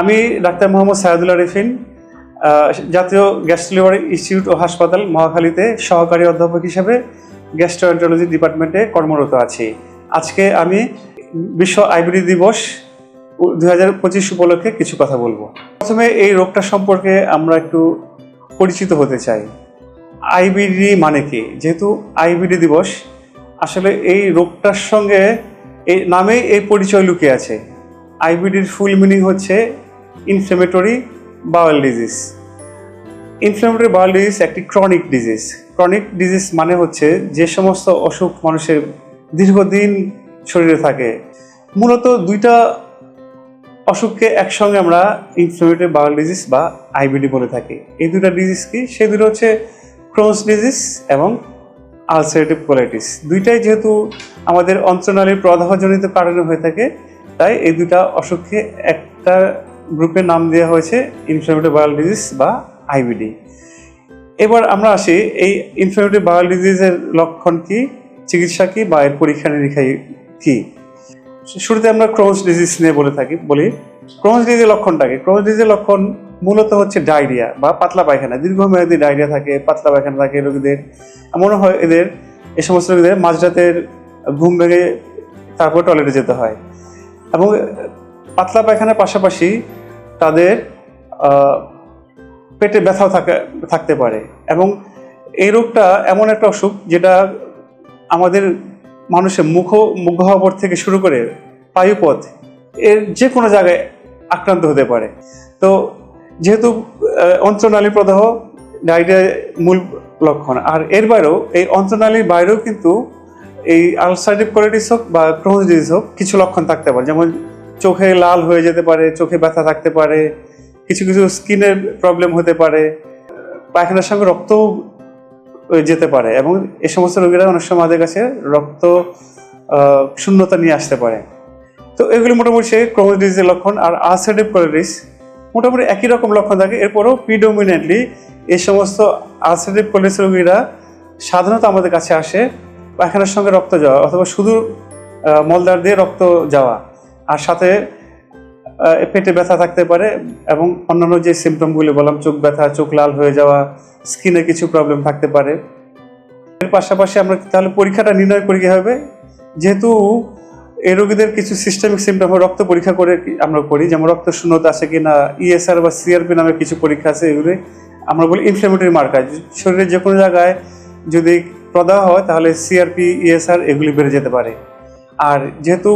আমি ডাক্তার মোহাম্মদ সায়াদুল্লাহ রিফিন জাতীয় গ্যাস্ট্রোলিভারি ইনস্টিটিউট ও হাসপাতাল মহাখালীতে সহকারী অধ্যাপক হিসেবে গ্যাস্ট্রোএন্টারোলজি ডিপার্টমেন্টে কর্মরত আছি। আজকে আমি বিশ্ব আইবিডি দিবস দু হাজার পঁচিশ উপলক্ষে কিছু কথা বলব। প্রথমে এই রোগটা সম্পর্কে আমরা একটু পরিচিত হতে চাই। আইবিডি মানে কি? যেহেতু আইবিডি দিবস, আসলে এই রোগটার সঙ্গে এই নামেই এই পরিচয় লুকিয়ে আছে। আইবিডির ফুল মিনিং হচ্ছে inflammatory bowel disease inflammatory bowel disease একটি ক্রনিক ডিজিজ ক্রনিক ডিজিজ মানে হচ্ছে যে সমস্ত অসুখ মানুষের দীর্ঘদিন শরীরে থাকে। মূলত দুইটা অসুখকে একসঙ্গে আমরা ইনফ্লেমেটরি বাওয়েল ডিজিজ বা আইবিডি বলে থাকি। এই দুটা ডিজিজ কি? সেই দুটো হচ্ছে ক্রোনস ডিজিজ এবং আলসারেটিভ কোলাইটিস দুইটাই যেহেতু আমাদের অঞ্চনালীর প্রদাহজনিত কারণে হয়ে থাকে, তাই এই দুটা অসুখকে একটা গ্রুপের নাম দেওয়া হয়েছে ইনফ্লেমেটরি বায়োল ডিজিজ বা আইবিডি এবার আমরা আসি, এই ইনফ্লেমেটরি বায়োল ডিজিজের লক্ষণ কি, চিকিৎসা কি বা এর পরীক্ষা নিরীক্ষা কি? শুরুতে আমরা ক্রোনস ডিজিজ নিয়ে বলে থাকি, বলি ক্রোনস ডিজিজের লক্ষণটা কি ক্রোনস ডিজিজের লক্ষণ মূলত হচ্ছে ডায়রিয়া বা পাতলা পায়খানা। দীর্ঘমেয়াদী ডায়রিয়া থাকে, পাতলা পায়খানা থাকে রোগীদের। মনে হয় এদের, এ সমস্ত রোগীদের মাঝরাতের ঘুম ভেঙে তারপর টয়লেটে যেতে হয়। এবং পাতলা পায়খানার পাশাপাশি তাদের পেটে ব্যথাও থাকে, থাকতে পারে। এবং এই রোগটা এমন একটা অসুখ যেটা আমাদের মানুষের মুখ মুখগহ্বর থেকে শুরু করে পায়ুপথ এর যে কোনো জায়গায় আক্রান্ত হতে পারে। তো যেহেতু অন্ত্রনালী প্রদাহ ডায়রিয়ার মূল লক্ষণ। আর এর বাইরেও এই অন্ত্রনালীর বাইরেও কিন্তু এই আলসারেটিভ কোলাইটিস হোক বা ক্রোনস হোক কিছু লক্ষণ থাকতে পারে। যেমন চোখে লাল হয়ে যেতে পারে চোখে ব্যথা থাকতে পারে কিছু কিছু স্কিনের প্রবলেম হতে পারে পায়খানার সঙ্গে রক্তও যেতে পারে এবং এ সমস্ত রোগীরা অনেক সময় আমাদের কাছে রক্ত শূন্যতা নিয়ে আসতে পারে। তো এগুলি মোটামুটি সে ক্রোমোজ ডিজিজের লক্ষণ আর আলসারেটিভ কোলাইটিস মোটামুটি একই রকম লক্ষণ থাকে। এরপরও প্রিডোমিনেন্টলি এই সমস্ত আলসারেটিভ কোলাইটিস রোগীরা সাধারণত আমাদের কাছে আসে পায়খানার সঙ্গে রক্ত যাওয়া অথবা শুধু আহ, মলদ্বার দিয়ে রক্ত যাওয়া। আর সাথে পেটে ব্যথা থাকতে পারে এবং অন্যান্য যে সিমটমগুলি বললাম, চোখ ব্যথা, চোখ লাল হয়ে যাওয়া স্কিনে কিছু প্রবলেম থাকতে পারে। এর পাশাপাশি আমরা তাহলে পরীক্ষাটা নির্ণয় করি হবে যেহেতু এই রোগীদের কিছু সিস্টেমিক সিমটম রক্ত পরীক্ষা করে আমরা করি, যেমন রক্ত শূন্যতা আছে কি না ইএসআর বা সিআরপি নামে কিছু পরীক্ষা আছে এগুলি, আমরা বলি ইনফ্লেমেটরি মার্কার শরীরের যে কোনো জায়গায় যদি প্রদাহ হয়, তাহলে সিআরপি ইএসআর এগুলি বেড়ে যেতে পারে। আর যেহেতু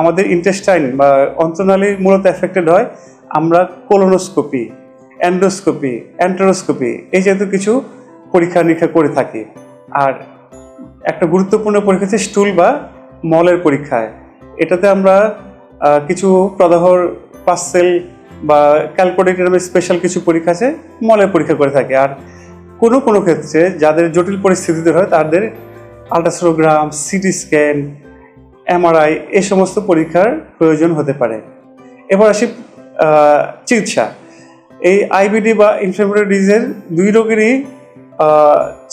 আমাদের ইন্টেস্টাইন বা অন্ত্রনালী মূলত এফেক্টেড হয় আমরা কোলোনোস্কোপি অ্যান্ডোস্কোপি অ্যান্টারোস্কোপি এই জাতীয় কিছু পরীক্ষা নিরীক্ষা করে থাকি। আর একটা গুরুত্বপূর্ণ পরীক্ষা হচ্ছে স্টুল বা মলের পরীক্ষায়। এটাতে আমরা কিছু প্রদাহর পার্সেল বা ক্যালকুলেটর নামে স্পেশাল কিছু পরীক্ষা আছে, মলের পরীক্ষা করে থাকে। আর কোনো কোনো ক্ষেত্রে যাদের জটিল পরিস্থিতিতে হয়, তাদের আলট্রাসোনোগ্রাম সিটি স্ক্যান এমআরআই এই সমস্ত পরীক্ষার প্রয়োজন হতে পারে। এবার আসি চিকিৎসা। এই আইবিডি বা ইনফ্লেমেটরি ডিজিজের দুই রোগেরই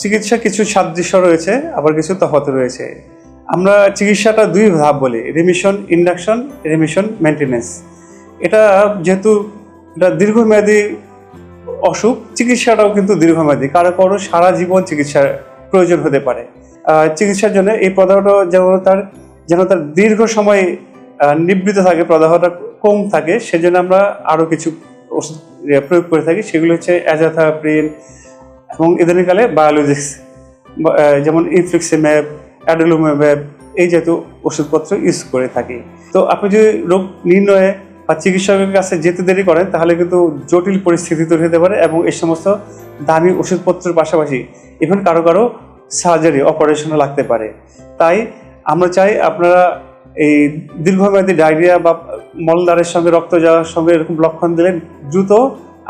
চিকিৎসা কিছু সাদৃশ্য রয়েছে, আবার কিছু তফাৎ রয়েছে। আমরা চিকিৎসাটা দুই ধাপ বলি রিমিশন ইন্ডাকশন রিমিশন মেনটেনেন্স এটা যেহেতু এটা দীর্ঘমেয়াদী অসুখ, চিকিৎসাটাও কিন্তু দীর্ঘমেয়াদী, কারও কারও সারা জীবন চিকিৎসার প্রয়োজন হতে পারে। চিকিৎসার জন্য এই পদার্থ যেমন তার যেন তার দীর্ঘ সময় নিবৃত থাকে, প্রদাহটা কম থাকে, সেজন্য আমরা আরও কিছু ওষুধ ইয়ে প্রয়োগ করে থাকি। সেগুলো হচ্ছে অ্যাজাথাপ্রিন এবং ইদানিংকালে বায়োলজিক্স যেমন ইনফ্লিক্সিম্যাব অ্যাডোলুমেব এই জাতীয় ওষুধপত্র ইউজ করে থাকি। তো আপনি যদি রোগ নির্ণয়ে বা চিকিৎসকের কাছে যেতে দেরি করেন, তাহলে কিন্তু জটিল পরিস্থিতি তৈরি হতে পারে এবং এই সমস্ত দামি ওষুধপত্রের পাশাপাশি ইভেন কারও কারও সার্জারি অপারেশনও লাগতে পারে। তাই আমরা চাই আপনারা এই দীর্ঘমেয়াদী ডায়রিয়া বা মলদারের সঙ্গে রক্ত যাওয়ার সঙ্গে এরকম লক্ষণ দিলে দ্রুত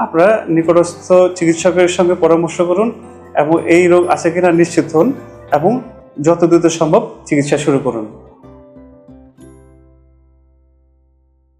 আপনারা নিকটস্থ চিকিৎসকের সঙ্গে পরামর্শ করুন এবং এই রোগ আছে কিনা নিশ্চিত হন এবং যত দ্রুত সম্ভব চিকিৎসা শুরু করুন।